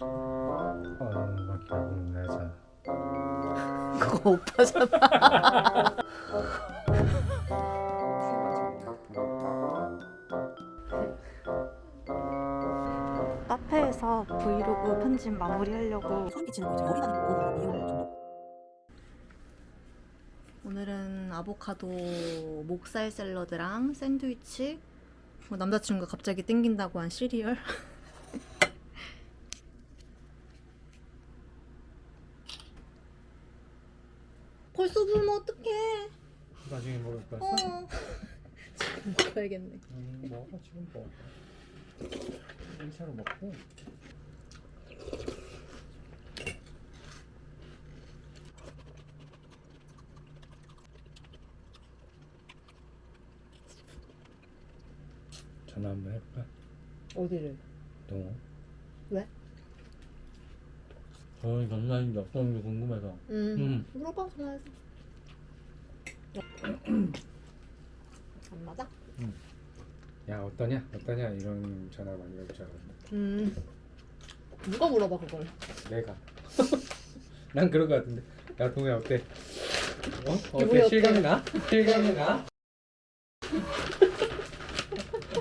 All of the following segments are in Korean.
어, 결국 내자. 그거 오빠잖아. 카페에서 브이로그 편집 마무리하려고 소름 끼치는 거죠. 머리 다니고 그거는 미용 정도. 오늘은 아보카도 목살 샐러드랑 샌드위치 뭐 남자친구가 갑자기 땡긴다고 한 시리얼 벌써 불면 어떡해 나중에 먹을 거였어? 어 지금 먹어야겠네 음, 먹어 지금 먹어. 1차로 먹고. 전화 한번 해볼까? 어디를? 동호. 왜? 저희 전화인 몇 번인지 궁금해서. 음, 음. 물어봐 전화해서 안 맞아? 야 어떠냐? 어떠냐? 이런 전화 많이 알았는데. 음 누가 물어봐 그걸 내가. 난 그럴 것 같은데. 야 동호야 어때? 어? 기분이 어때? 어때? 실감이 나? 실감이 나?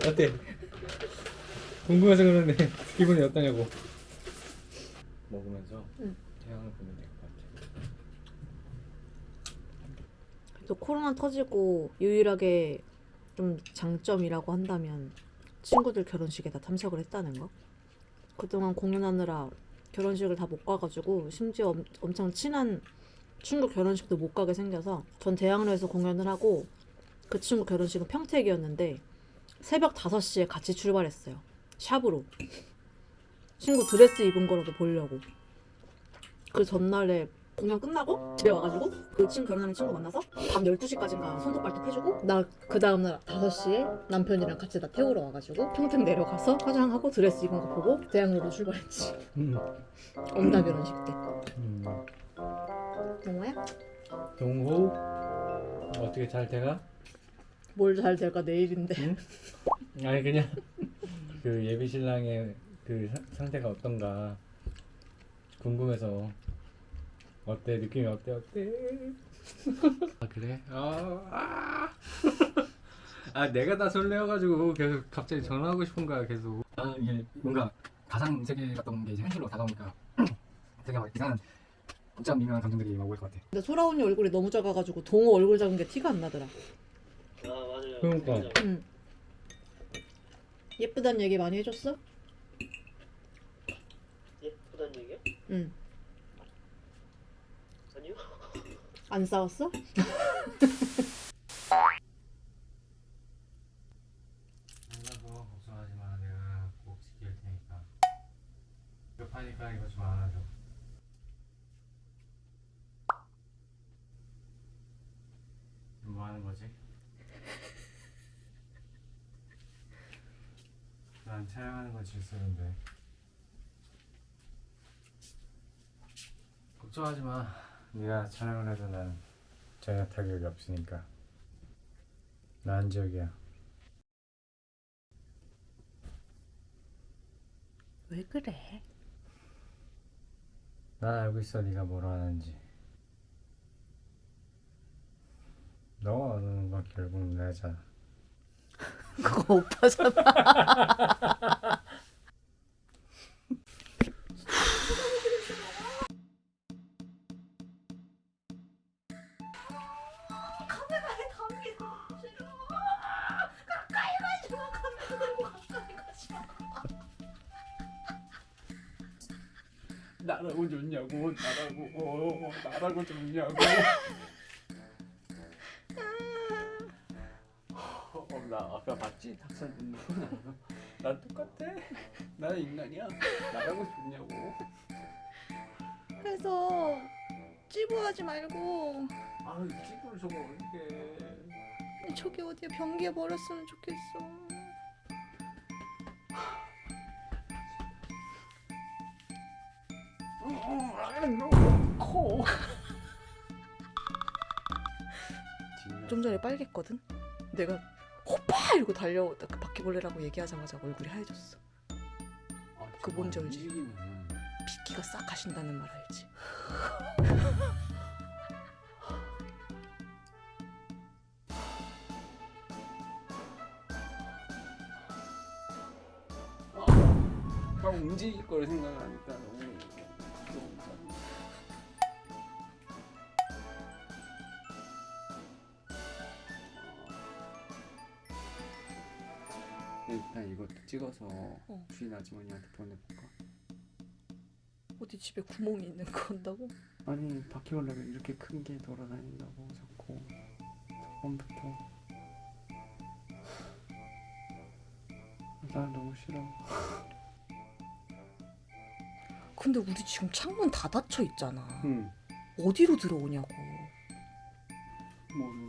어때? 궁금해서 그러는데 기분이 어떠냐고. 먹으면서 응. 태양을 보면 될 것 같아. 또 코로나 터지고 유일하게 좀 장점이라고 한다면 친구들 결혼식에 다 참석을 했다는 거. 그동안 공연하느라 결혼식을 다 못 가가지고 심지어 엄, 엄청 친한 친구 결혼식도 못 가게 생겨서 전 대학로에서 공연을 하고 그 친구 결혼식은 평택이었는데 새벽 5시에 같이 출발했어요. 샵으로. 친구 드레스 입은 거라도 보려고. 그 전날에 공연 끝나고 집에 와가지고 그 친구 결혼하는 친구 만나서 밤 12시까지인가 손톱발톱 해주고 나 그 다음날 5시에 남편이랑 같이 나 태우러 와가지고 평택 내려가서 화장하고 드레스 입은 거 보고 대학로로 출발했지 음. 엄다 결혼식 때 음. 동호야? 동호 어떻게 잘 돼가? 뭘 잘 될까 내일인데 아니 그냥 그 예비 신랑의 그 사- 상태가 어떤가 궁금해서 어때 느낌이 어때 어때? 아 그래? 아, 아. 아 내가 다 설레어가지고 계속 갑자기 전화하고 싶은 거야 계속. 아 이게 뭔가 가상 세계 같던 게 이제 현실로 다가오니까 되게 막 이상한 복잡 미묘한 감정들이 막올것 같아. 근데 소라 언니 얼굴이 너무 작아가지고 동호 얼굴 작은 게 티가 안 나더라 아 맞아요. 그러니까. 응 예쁘단 얘기 많이 해줬어? 예쁘단 얘기요? 응 아니요. 안 싸웠어? 몰라서 걱정하지 마 내가 꼭 지킬 테니까. 급하니까 이거 좀 안아줘. 뭐 하는 거지? 난 촬영하는 건 질서인데. 걱정하지 마. 네가 촬영을 해도 난 전혀 타격이 없으니까. 나 한지혁이야. 왜 그래? 난 알고 있어 네가 뭘 하는지. 너가 원하는 건 결국 내잖아. 그거 오빠잖아 나라고 좋냐고 나라고 어, 나라고 좋냐고. 어, 나 아까 봤지 닭살 돋는 거. 난 똑같아. 나는 인간이야. 나라고 좋냐고. 그래서 찌부하지 말고 아 찌부를 저거 어떻게? 저기 어디에 변기에 버렸으면 좋겠어. 코. 좀 전에 빨갰거든. 내가 호빠 이러고 달려 그 바퀴벌레라고 얘기하자마자 얼굴이 하얘졌어. 그 뭔지 알지? 핏기가 싹 가신다는 말 알지? 막 움직일 걸 생각하니까 일단 이것도 찍어서 주인 아주머니한테 보내볼까? 어디 집에 구멍이 있는 거 온다고? 아니 바퀴벌레가 이렇게 큰 게 돌아다닌다고 자꾸 저번부터 난 너무 싫어 근데 우리 지금 창문 다 닫혀 있잖아. 응 어디로 들어오냐고. 모른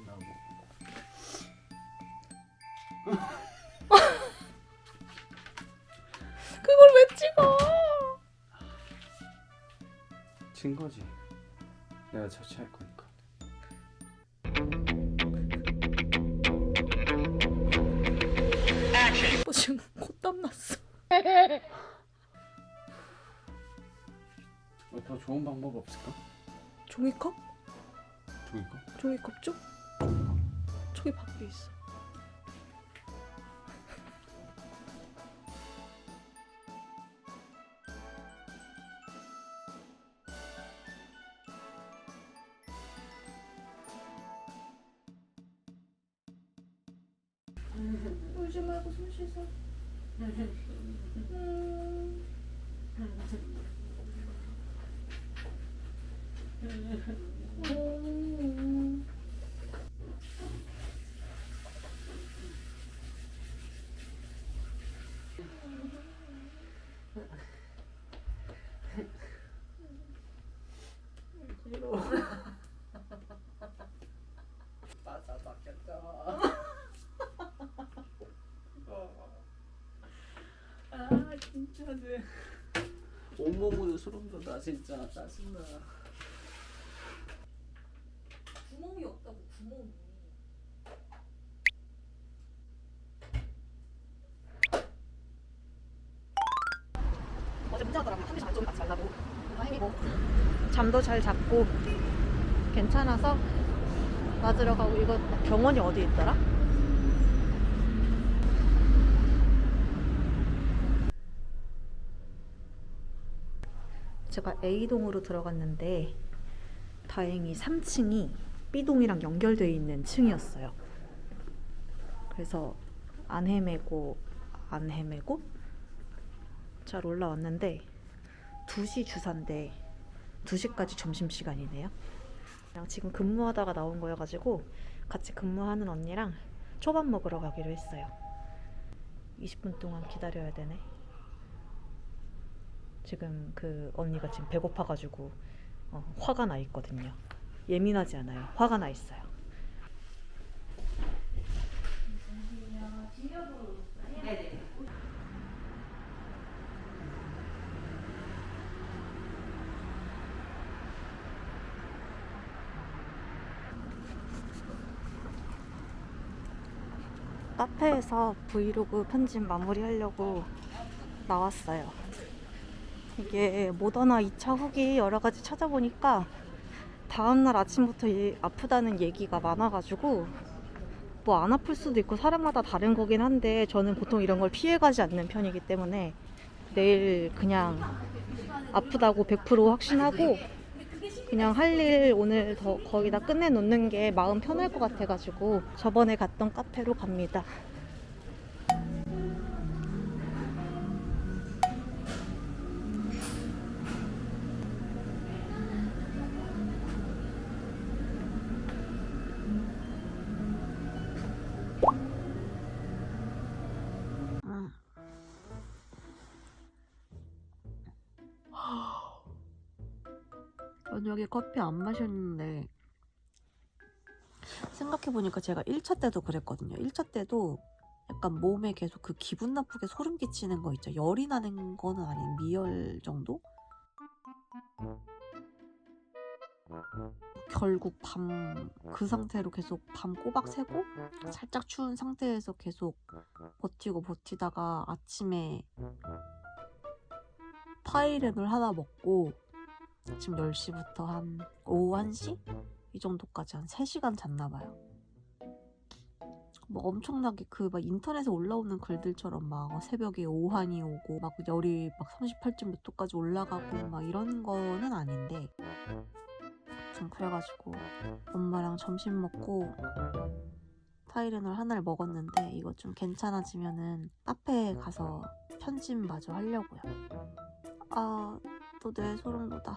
친 거지 내가 처치할 거니까 너 지금 콧땀 났어. 뭐 더 좋은 방법 없을까? 종이컵? 좋을까? 종이컵 좀? 저기 밖에 있어. 울지 말고 숨쉬세요. 음. 음. 맞아 바뀌었다 아 진짜네 온몸으로 소름 돋아 진짜 짜증나 구멍이 없다고 구멍이. 어제 문자 왔더라고. 컨디션 안 같이 말라고. 다행이고. 잠도 잘 잤고 괜찮아서 맞으러 가고 이거 병원이 어디 있더라? 제가 A동으로 들어갔는데 다행히 3층이 B동이랑 연결되어 있는 층이었어요. 그래서 안 헤매고 안 헤매고 잘 올라왔는데 2시 주사인데 2시까지 점심시간이네요. 그냥 지금 근무하다가 나온 거여가지고 같이 근무하는 언니랑 초밥 먹으러 가기로 했어요. 20분 동안 기다려야 되네. 지금 그 언니가 지금 배고파가지고 어, 화가 나 있거든요. 예민하지 않아요. 화가 나 있어요. 카페에서 브이로그 편집 마무리하려고 나왔어요. 이게 모더나 2차 후기 여러 가지 찾아보니까 다음날 아침부터 이- 아프다는 얘기가 많아가지고 뭐 안 아플 수도 있고 사람마다 다른 거긴 한데 저는 보통 이런 걸 피해가지 않는 편이기 때문에 내일 그냥 아프다고 100% 확신하고 그냥 할 일 오늘 더 거기다 끝내놓는 게 마음 편할 것 같아가지고 저번에 갔던 카페로 갑니다. 저녁에 커피 안 마셨는데 생각해보니까 제가 1차 때도 그랬거든요. 1차 때도 약간 몸에 계속 그 기분 나쁘게 소름 끼치는 거 있죠. 열이 나는 거는 아닌 미열 정도? 결국 밤 그 상태로 계속 밤 꼬박 새고 살짝 추운 상태에서 계속 버티고 버티다가 아침에 타이레놀 하나 먹고 지금 10시부터 한 오후 1시? 이 정도까지 한 3시간 잤나 봐요. 뭐 엄청나게 그 막 인터넷에 올라오는 글들처럼 막 새벽에 오한이 오고 막 열이 막 38점 몇 도까지 올라가고 막 이런 거는 아닌데 좀 그래가지고 엄마랑 점심 먹고 타이레놀 하나를 먹었는데 이거 좀 괜찮아지면은 카페에 가서 편집 마저 하려고요. 아, 또 뇌 소름 돋아.